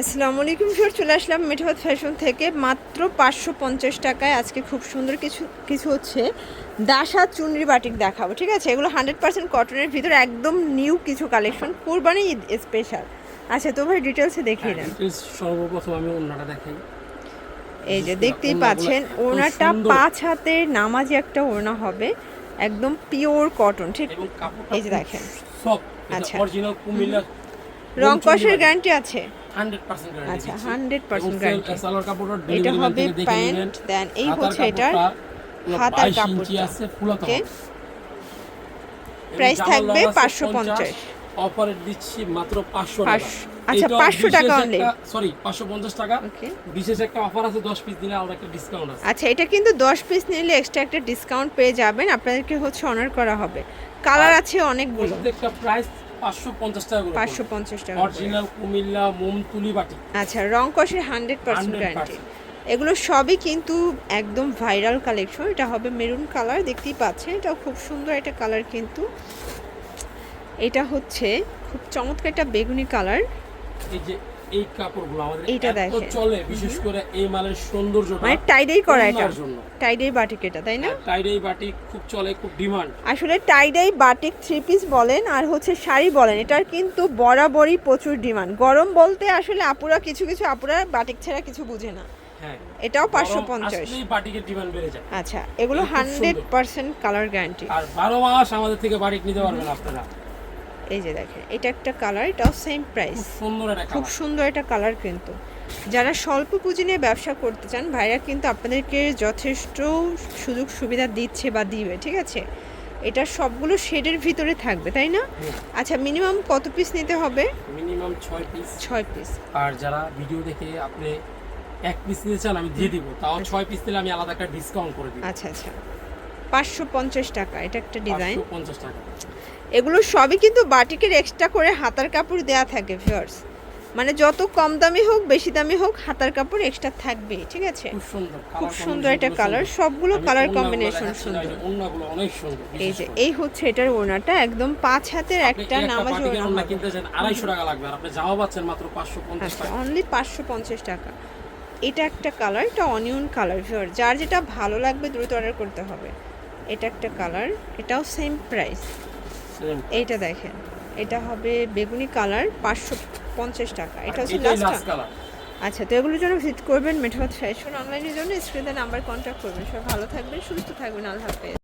আসসালামু আলাইকুম স্যার চলে আসলাম মিঠাবাদ ফ্যাশন থেকে। মাত্র পাঁচশো পঞ্চাশ টাকায় আজকে খুব সুন্দর কিছু কিছু হচ্ছে দাসা চুনরি বাটিক দেখাবো ঠিক আছে? এগুলো হান্ড্রেড পার্সেন্ট কটনের ভিতরে একদম নিউ কিছু কালেকশন কোরবানি ঈদ স্পেশাল আচ্ছা তো ভাই ডিটেলসে দেখিয়ে দেন। সর্বপ্রথম আমি ওড়নাটা দেখাই। এই যে দেখতেই পাচ্ছেন এত ওড়নাটা পাঁচ হাতের নামাজি একটা ওড়না হবে একদম পিওর কটন ঠিক? এই যে দেখেন। আচ্ছা। অরিজিনাল কুমিল্লা রং কষের গ্যারান্টি আছে 100% গ্যারান্টি আচ্ছা, 100% guarantee। সালোয়ার এটা হবে প্যান্ট দেন এই হচ্ছে এটার হাতার 22 ইঞ্চি কাপড়টা। আছে ফুলাতে Okay? হবে। এবং Price জামার থাকবে আছে 550 অফারে দিচ্ছি মাত্র 500 টাকা। পাঁচশো- আচ্ছা, 500 টাকা। একটা- সরি 550 টাকা। বিশেষ একটা অফার আছে 10 পিস দিলে একটা ডিসকাউন্ট আছে। আচ্ছা এটা কিন্তু দশ পিস নিলে এক্সট্রা একটা ডিসকাউন্ট পেয়ে যাবেন। আপনাদেরকে হচ্ছে অনার করা হবে। কালার আছে অনেকগুলো। প্রত্যেকটা প্রাইস 550 টাকা টাকা। অরিজিনাল কুমিল্লা মোমতুলি বাটি। আচ্ছা রং কষের হান্ড্রেড পার্সেন্ট 100% গ্যারান্টি এগুলো সবই কিন্তু একদম ভাইরাল কালেকশন এটা হবে মেরুন কালার দেখতেই পাচ্ছেন। এটা খুব সুন্দর একটা কালার কিন্তু। এটা হচ্ছে খুব চমৎকার একটা বেগুনি কালার এই যে এই কাপড়গুলো আমাদের এইটা চলে বিশেষ করে এই মালের সৌন্দর্যটা মানে টাইডাই করা এটা। টাইডাই বাটিক এটা তাই না? টাইডাই বাটি খুব চলে খুব ডিমান্ড আসলে টাইডাই বাটিক থ্রি পিস বলেন আর হচ্ছে শাড়ি বলেন এটার কিন্তু বরাবরই প্রচুর ডিমান্ড গরম বলতে আসলে আপুরা কিছু কিছু আপুরা বাটিক ছাড়া কিছু বুঝে না। হ্যাঁ এটাও পাঁচশো পঞ্চাশ। আচ্ছা এগুলো হান্ড্রেড পার্সেন্ট কালার গ্যারান্টি আর বারো মাস আমাদের থেকে বাটিক নিতে পারবেন আপনারা। এই যে দেখেন এটা একটা কালার এটাও সেম প্রাইস খুব সুন্দর একটা কালার কিন্তু। যারা স্বল্প পুঁজি নিয়ে ব্যবসা করতে চান ভাইরা কিন্তু আপনাদেরকে যথেষ্ট সুযোগ সুবিধা দিচ্ছে বা দিবে ঠিক আছে? এটা সবগুলো শেডের ভিতরে থাকবে তাই না? আচ্ছা মিনিমাম কত পিস নিতে হবে? মিনিমাম ছয় পিস ছয় পিস আর যারা ভিডিও দেখে আপনি এক পিস নিতে চান আমি দিয়ে দিব। তাও ছয় পিস নিলে আমি আলাদা একটা ডিসকাউন্ট করে দিব। আচ্ছা আচ্ছা। পাঁচশো পঞ্চাশ টাকা এটা একটা ডিজাইন পঞ্চাশ টাকা। এগুলো সবই কিন্তু বাটিকের এক্সট্রা করে হাতার কাপড় দেয়া থাকে ভিউয়ার্স মানে যত কম দামি হোক বেশি দামি হোক হাতার কাপড় এক্সট্রা থাকবেই ঠিক আছে? খুব সুন্দর খুব সুন্দর একটা কালার সবগুলো কালার কম্বিনেশন সুন্দর এই যে সুন্দর। এই হচ্ছে এটার ওড়নাটা একদম পাঁচ হাতের একটা নামাজ ওড়না। কিনতে চান আড়াইশো টাকা লাগবে আর আপনি জামা পাচ্ছেন মাত্র পাঁচশো পঞ্চাশ আচ্ছা টাকা। অনলি পাঁচশো পঞ্চাশ টাকা। এটা একটা কালার এটা অনিয়ন কালার ভিউয়ার যার যেটা ভালো লাগবে দ্রুত অর্ডার করতে হবে। এটা একটা কালার এটাও সেম প্রাইস এইটা দেখেন এটা হবে বেগুনি কালার পাঁচশো পঞ্চাশ টাকা। এটা হচ্ছে লাস্ট colour। আচ্ছা তো এগুলোর জন্য ভিজিট করবেন মেঠাবাদ ফ্যাশন অনলাইনের জন্য স্ক্রিনে নাম্বার কন্ট্যাক্ট করবেন। সব ভালো থাকবেন সুস্থ থাকবেন আল্লাহ হাফেজ।